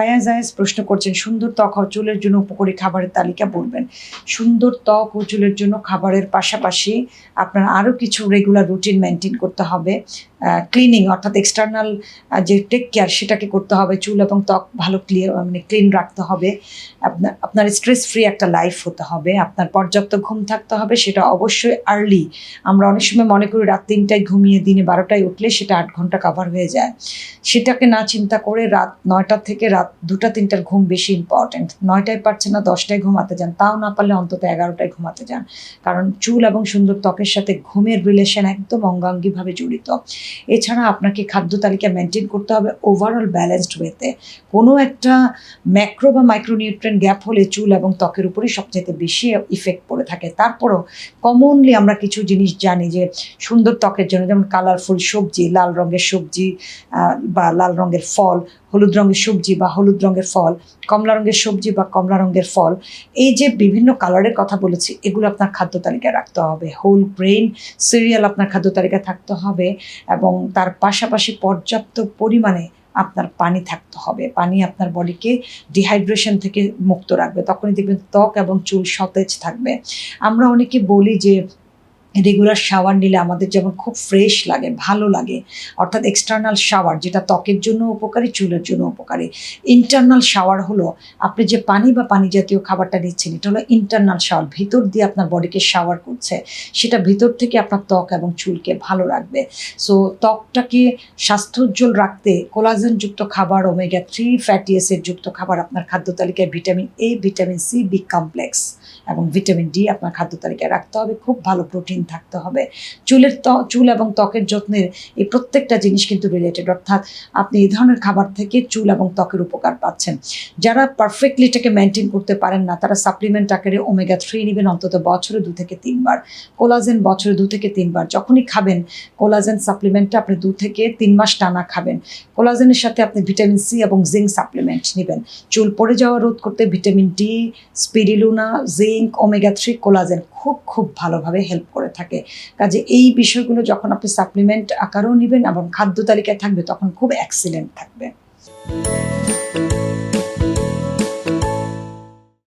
ফায়াজ আয়েস প্রশ্ন করছেন, সুন্দর ত্বক ও চুলের জন্য উপকারী খাবারের তালিকা বলবেন। সুন্দর ত্বক ও চুলের জন্য খাবারের পাশাপাশি আপনার আরও কিছু রেগুলার রুটিন মেনটেন করতে হবে। ক্লিনিং অর্থাৎ এক্সটার্নাল যে টেক কেয়ার সেটাকে করতে হবে। চুল এবং ত্বক ভালো ক্লিয়ার মানে ক্লিন রাখতে হবে। আপনার আপনার স্ট্রেস ফ্রি একটা লাইফ হতে হবে। আপনার পর্যাপ্ত ঘুম থাকতে হবে, সেটা অবশ্যই আর্লি আমরা অনেক সময় মনে করি রাত তিনটায় ঘুমিয়ে দিনে বারোটায় উঠলে সেটা আট ঘণ্টা কাভার হয়ে যায়। সেটাকে না চিন্তা করে রাত নয়টা থেকে রাত দুটা, তিনটার ঘুম বেশি ইম্পর্ট্যান্ট নয়টায় পারছেন না, দশটায় ঘুমাতে যান। তাও না পারলে অন্তত এগারোটায় ঘুমাতে যান। কারণ চুল এবং সুন্দর ত্বকের সাথে ঘুমের রিলেশন একদম অঙ্গাঙ্গিভাবে জড়িত। এছাড়া আপনাকে খাদ্য তালিকা মেনটেন করতে হবে ওভারঅল ব্যালেন্সড ওয়েতে কোনো একটা ম্যাক্রো বা মাইক্রোনিউট্রেন গ্যাপ হলে চুল এবং ত্বকের উপরই সবচেয়ে বেশি ইফেক্ট পড়ে। থাকে। তারপরও কমনলি আমরা কিছু জিনিস জানি যে সুন্দর ত্বকের জন্য, যেমন কালারফুল সবজি, লাল রঙের সবজি বা লাল রঙের ফল, হলুদ রঙের সবজি বা হলুদ রঙের ফল, কমলা রঙের সবজি বা কমলা রঙের ফল। এই যে বিভিন্ন কালারের কথা বলেছি, এগুলো আপনার খাদ্য তালিকায় রাখতে হবে। হোল গ্রেন সিরিয়াল আপনার খাদ্য তালিকায় থাকতে হবে এবং তার পাশাপাশি পর্যাপ্ত পরিমাণে আপনার পানি থাকতে হবে। পানি আপনার বডিকে ডিহাইড্রেশন থেকে মুক্ত রাখবে। তখনই দেখবেন ত্বক এবং চুল সতেজ থাকবে। আমরা অনেকে বলি যে রেগুলার শাওয়ার নিলে আমাদের যেমন খুব ফ্রেশ লাগে, ভালো লাগে। অর্থাৎ এক্সটার্নাল শাওয়ার যেটা ত্বকের জন্য উপকারী, চুলের জন্য উপকারী। ইন্টারনাল শাওয়ার হলো আপনি যে পানি বা পানি জাতীয় খাবারটা নিচ্ছেন, এটা হলো ইন্টারনাল শাওয়ার ভিতর দিয়ে আপনার বডিকে শাওয়ার করছে, সেটা ভিতর থেকে আপনার ত্বক এবং চুলকে ভালো রাখবে। সো ত্বকটাকে স্বাস্থ্যোজ্জ্বল রাখতে কোলাজেনযুক্ত খাবার ওমেগা থ্রি ফ্যাটি অ্যাসিড যুক্ত খাবার আপনার খাদ্য তালিকায় vitamin A vitamin C B complex এবং ভিটামিন ডি আপনার খাদ্য তালিকায় রাখতে হবে, খুব ভালো প্রোটিন থাকতে হবে। চুলের চুল এবং ত্বকের যত্নের এই প্রত্যেকটা জিনিস কিন্তু রিলেটেড অর্থাৎ আপনি এই ধরনের খাবার থেকে চুল এবং ত্বকের উপকার পাচ্ছেন। যারা পারফেক্টলি এটাকে মেনটেন করতে পারেন না, তারা সাপ্লিমেন্ট আকারে ওমেগা থ্রি নেবেন অন্তত বছরে দু থেকে তিনবার। কোলাজেন বছরে দু থেকে তিনবার। যখনই খাবেন কোলাজেন সাপ্লিমেন্টটা আপনি দু থেকে তিন মাস টানা খাবেন। কোলাজেনের সাথে আপনি ভিটামিন সি এবং জিঙ্ক সাপ্লিমেন্ট নেবেন। চুল পড়ে যাওয়া রোধ করতে vitamin D spirulina zinc omega three collagen খুব খুব ভালোভাবে হেল্প করে থাকে। কাজে এই বিষয়গুলো যখন আপনি সাপ্লিমেন্ট আকারেও নেবেন এবং খাদ্য তালিকায় থাকবে, তখন খুব অ্যাক্সিলেন্ট থাকবে।